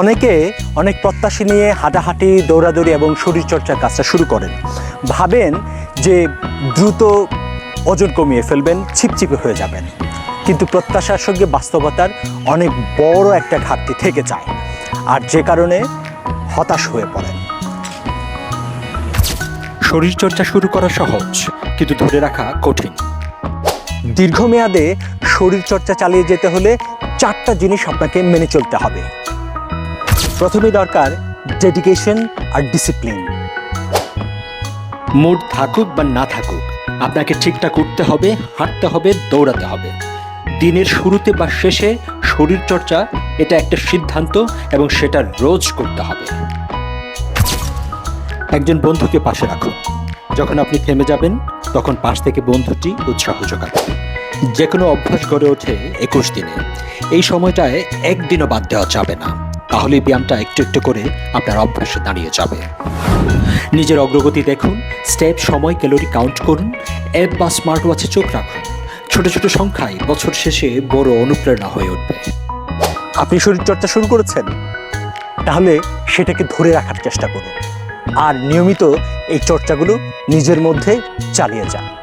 অনেকে অনেক প্রত্যাশী নিয়ে হাঁটাহাঁটি, দৌড়াদৌড়ি এবং শরীরচর্চার কাজটা শুরু করেন। ভাবেন যে দ্রুত ওজন কমিয়ে ফেলবেন, ছিপছিপে হয়ে যাবেন। কিন্তু প্রত্যাশার সঙ্গে বাস্তবতার অনেক বড় একটা ঘাটতি থেকে যায় আর যে কারণে হতাশ হয়ে পড়েন। শরীরচর্চা শুরু করা সহজ, কিন্তু ধরে রাখা কঠিন। দীর্ঘমেয়াদে শরীরচর্চা চালিয়ে যেতে হলে চারটা জিনিস আপনাকে মেনে চলতে হবে। প্রথমে দরকার ডেডিকেশন আর ডিসিপ্লিন মুড থাকুক বা না থাকুক, আপনাকে ঠিকঠাক উঠতে হবে, হাঁটতে হবে, দৌড়াতে হবে। দিনের শুরুতে বা শেষে শরীরচর্চা, এটা একটা সিদ্ধান্ত এবং সেটা রোজ করতে হবে। একজন বন্ধুকে পাশে রাখুন। যখন আপনি থেমে যাবেন, তখন পাশ থেকে বন্ধুটি উৎসাহ যোগাবে যে কোনো অভ্যাস গড়ে ওঠে একুশ দিনে। এই সময়টায় একদিনও বাদ দেওয়া যাবে না। তাহলে ব্যায়ামটা একটু একটু করে আপনার অভ্যাসে দাঁড়িয়ে যাবে। নিজের অগ্রগতি দেখুন স্টেপ সময় ক্যালোরি কাউন্ট করুন অ্যাপ বা স্মার্ট ওয়াচে চোখ রাখুন। ছোট ছোট সংখ্যায় বছর শেষে বড় অনুপ্রেরণা হয়ে উঠবে। আপনি শরীরচর্চা শুরু করেছেন? তাহলে সেটাকে ধরে রাখার চেষ্টা করুন। আর নিয়মিত এই চর্চাগুলো নিজের মধ্যে চালিয়ে যান।